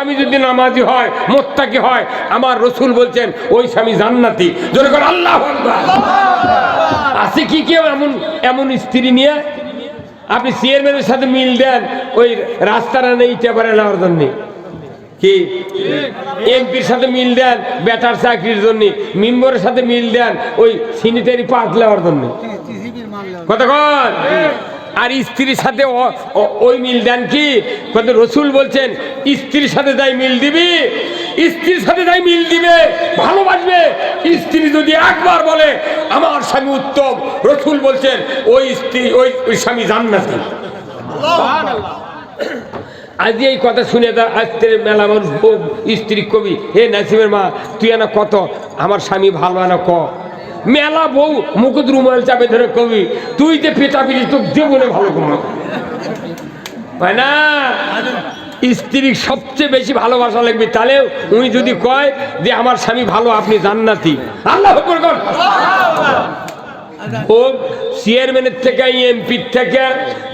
স্বামী যদি নামাজি হয়, মোত্তাকি হয়, আমার রসুল বলছেন, ওই স্বামী জান্নাতি। জোরে করে, আল্লাহ আছে কি কেউ এমন এমন স্ত্রী নিয়ে? আপনি চেয়ারম্যানের সাথে মিল দেন, ওই রাস্তাটা নেই চেপারে নেওয়ার জন্যে। কি? এমপির সাথে মিল দেন, বেটার চাকরির জন্য। মেম্বরের সাথে মিল দেন, ওই সিনিটারি পাস নেওয়ার জন্য। কতক্ষণ আর স্ত্রীর সাথে ওই মিল দেন কি? কত রসুল বলছেন স্ত্রীর সাথে যাই মিল দিবি স্ত্রীর সাথে যাই মিল দিবে ভালোবাসবে। স্ত্রী যদি একবার বলে আমার স্বামী উত্তম রসুল বলছেন ওই স্ত্রী ওই ওই স্বামী জান্নাতি আজ এই কথা শুনে তার আজকে মেলা মানুষ খুব স্ত্রী কবি হে নাসিমের মা তুই না কত? আমার স্বামী ভালো না ক? মেলা বউ মুকুদ রুমাল চাপে ধরে কবি তুই যে পেটা পিটি তোর জীবনে ভালো কমা হয় না? স্ত্রীর সবচেয়ে বেশি ভালোবাসা লাগবে। তাহলে উনি যদি কয় যে আমার স্বামী ভালো, আপনি জান্নাতি। আল্লাহ ও চেয়ারম্যানের থেকে, এমপির থেকে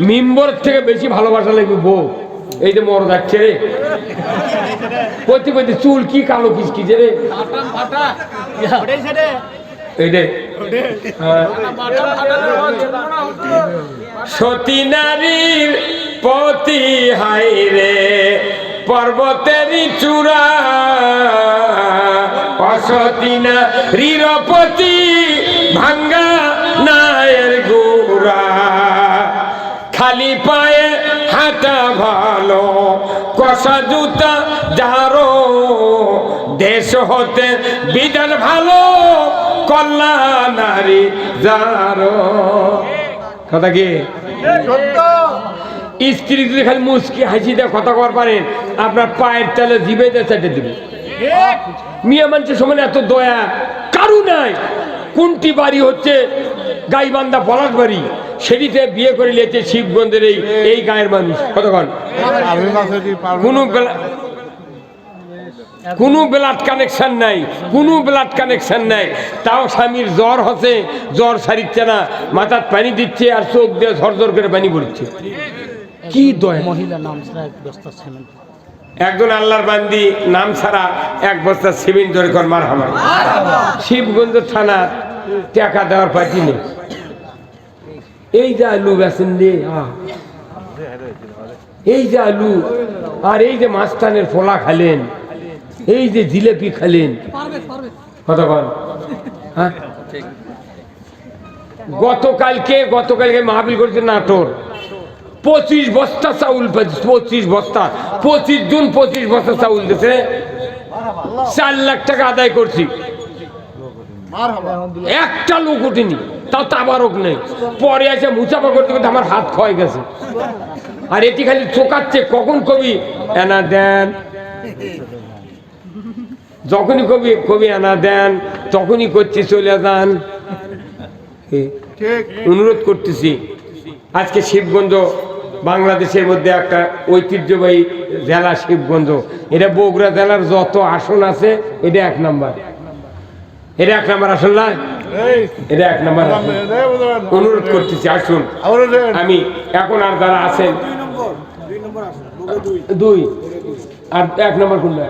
মেম্বরের থেকে বেশি ভালোবাসা লাগবে বউ। এই যে মর যাচ্ছে রে। প্রতি প্রতি চুল কি কালো কিসকিছে রে। হ্যাঁ। সতী নারীর পতি হাই রে। পর্বতেরই চূড়া, অসতী নারীর পতি ভাঙ্গা নায়ের গুড়া। খালি পায়ে হাঁটা ভালো, কষা জুতা যারো দেশ হতে বিধান ভালো কল্যাণ নারী যারো কথা কি? স্ত্রী যদি খালি মুসকি হাসি দিয়ে কথা কর পারেন আপনার পায়ের তালে জিবেতে চাটে দেবে। মিয়া মানুষের সময় এত দয়া, কারু নাই। কোনটি বাড়ি হচ্ছে? গাইবান্ধা পলাশ বাড়ি। সেটিতে বিয়ে করে নিয়েছে শিবগঞ্জের এই এই গায়ের মানুষ। কতক্ষণ কোনো। কোনো ব্লাড কানেকশন নাই, কোনো ব্লাড কানেকশন নাই। তাও স্বামীর জ্বর হচ্ছে, জ্বর সারিচ্ছে না। মাথার পানি দিচ্ছে আর চোখ দিয়ে ঝরঝর করে পানি পড়ছে। কি দয়া? মহিলা নাম ছাড়া এক বস্তা সিমেন্ট। একজন আল্লাহর বান্দি নাম ছাড়া এক বস্তা সিমেন্ট ধরে কর মার হামার শিবগঞ্জ থানা টাকা দেওয়ার পার্টি নেই এই যে আলু বেছেন রে এই যে আলু আর এই যে মাস্তানের ফোলা খালেন এই যে জিলেপি খালেন। কতক্ষণ হ্যাঁ? গতকালকে গতকালকে মাহবিল করেছে নাটোর। পঁচিশ বস্তা চাউল পঁচিশ বস্তা। পঁচিশ জন পঁচিশ বস্তা চাউল দিছে। চার লাখ টাকা আদায় করছি। একটা লোক ওঠেনি তাও তাবারক নেই। পরে এসে মুচাফা করতে করতে আমার হাত ক্ষয় গেছে। আর এটি খালি চোকাচ্ছে কখন কবি এনা দেন? যখনই কবি কবি এনা দেন তখনই করছি চলে যান। অনুরোধ করতেছি আজকে শিবগঞ্জ বাংলাদেশের মধ্যে একটা ঐতিহ্যবাহী জেলা শিবগঞ্জ। এটা বগুড়া জেলার যত আসন আছে এটা এক নাম্বার। এটা এক নাম্বার আসন না? এটা এক নাম্বার অনুরোধ করতেছি আসুন। আমি এখন আর যারা আছেন দুই আর এক নম্বর কোনটা?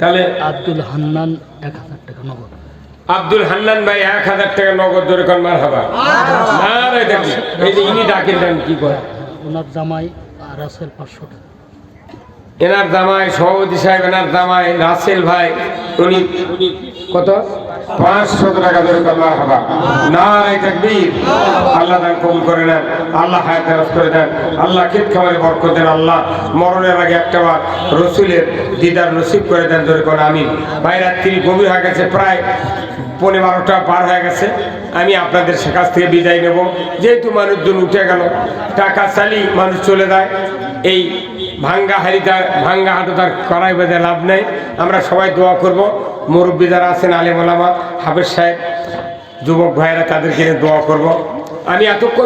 তাহলে আব্দুল হান্নান এক হাজার টাকা নগদ। আব্দুল হান্নান ভাই এক হাজার টাকা নগদ ধরে কর মার হাবা না রে দেখি এই যে ইনি ডাকেন দেন কি করে? ওনার জামাই রাসেল পাঁচশো টাকা। এনার জামাই সভাপতি সাহেব এনার জামাই রাসেল ভাই উনি কত? পাঁচশো টাকা না আল্লাহ দান করে নেন। আল্লাহ হায়াত করে দেন। আল্লাহ আল্লাহ। মরণের আগে একটা রসুলের দিদার নসিব করে দেন করে আমি ভাই, রাত্রি হয়ে গেছে, প্রায় বারোটা পার হয়ে গেছে। আমি আপনাদের সে কাছ থেকে বিদায় নেব। যেহেতু মানুষজন উঠে গেল, টাকা চালি মানুষ চলে যায়। এই ভাঙ্গা হারিদার ভাঙ্গা হাটুদার করাই বেঁধে লাভ নেই। আমরা সবাই দোয়া করব। মুরব্বী যারা আছেন আলিমুলামা হাফেজ সাহেব, যুবক ভাইয়েরা, তাদেরকে দোয়া করব। আমি এতক্ষণ